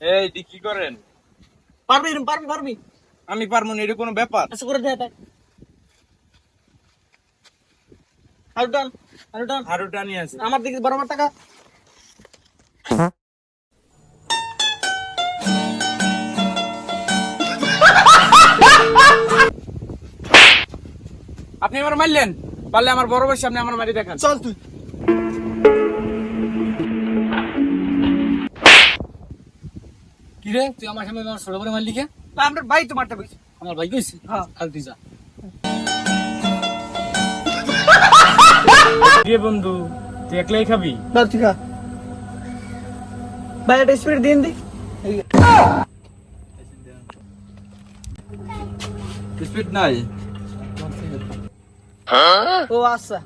এই দি কি করেন? পারবি পারবি পারবি। আমি পারব না এটা কোনো ব্যাপার। আচ্ছা করে দে তাই আরও টান আরও টান। আরও টানি আছে। আমার দিকে টাকা আপনি আমার মারলেন পারলে আমার বড় বয়সে আপনি আমার মারি দেখান। চল তুই। কি রে তুই আমার সামনে আমার ছোট বড় মারলি কে? আমরা ভাই তো মারতে বলছি। আমার ভাই কইছি? হ্যাঁ। কাল তুই যা। রে বন্ধু তুই একলাই খাবি? চল ঠিক আছে ভাই একটা স্পিড দিন দি স্পিড নাই। ও আচ্ছা।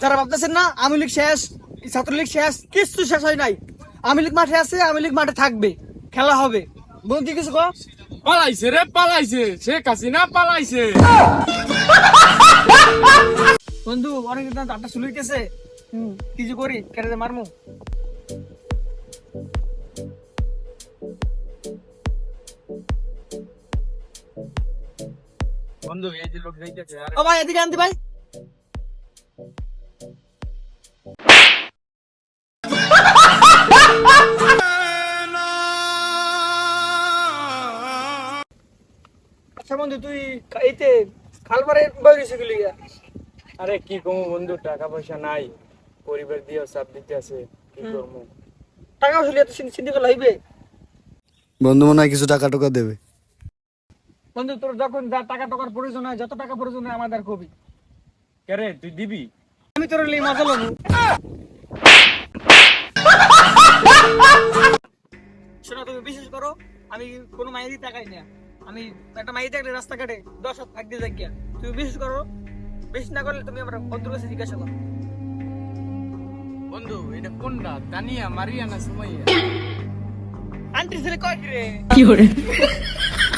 যারা ভাবতেছেন না আমি লীগ শেষ ছাত্রলীগ শেষ কিছু শেষ হয় নাই। আমি লীগ মাঠে আছে আমি লীগ মাঠে থাকবে। খেলা হবে। বন্ধু কিছু কো পালাইছে রে পালাইছে। শেখ হাসিনা পালাইছে। বন্ধু অনেক দিন আটটা হইতেছে। হুম কিছু করি কেটে মারমু? বন্ধু এই যে লোক যাইতেছে আরে ও ভাই এদিকে আনতে ভাই। আচ্ছা বন্ধু তুই এইতে খালবারে বই গেছে গেলি আরে কি কমু বন্ধু টাকা পয়সা নাই। পরিবার দিয়ে চাপ দিতে আছে কি করব টাকা আসলে এত চিন্তা করলে হইবে বন্ধু মনে হয় কিছু টাকা টোকা দেবে। বন্ধু তোর যখন যা টাকা টাকার প্রয়োজন হয় যত টাকা প্রয়োজন হয় আমাদের কবি কেরে তুই দিবি? আমি তোর লিয়ে মজা লবো। শোনো তুমি বিশেষ করো আমি কোনো মাইরি টাকাই না। আমি একটা মাই থাকলে রাস্তাঘাটে দশ হাত থাকতে যাই গিয়া তুমি বিশ্বাস করো? বেশি না করলে তুমি আমার বন্ধুর কাছে জিজ্ঞাসা করো। বন্ধু এটা কোনটা? তানিয়া মারিয়া না সুমাইয়া? আন্টি ছেলে কয় কি রে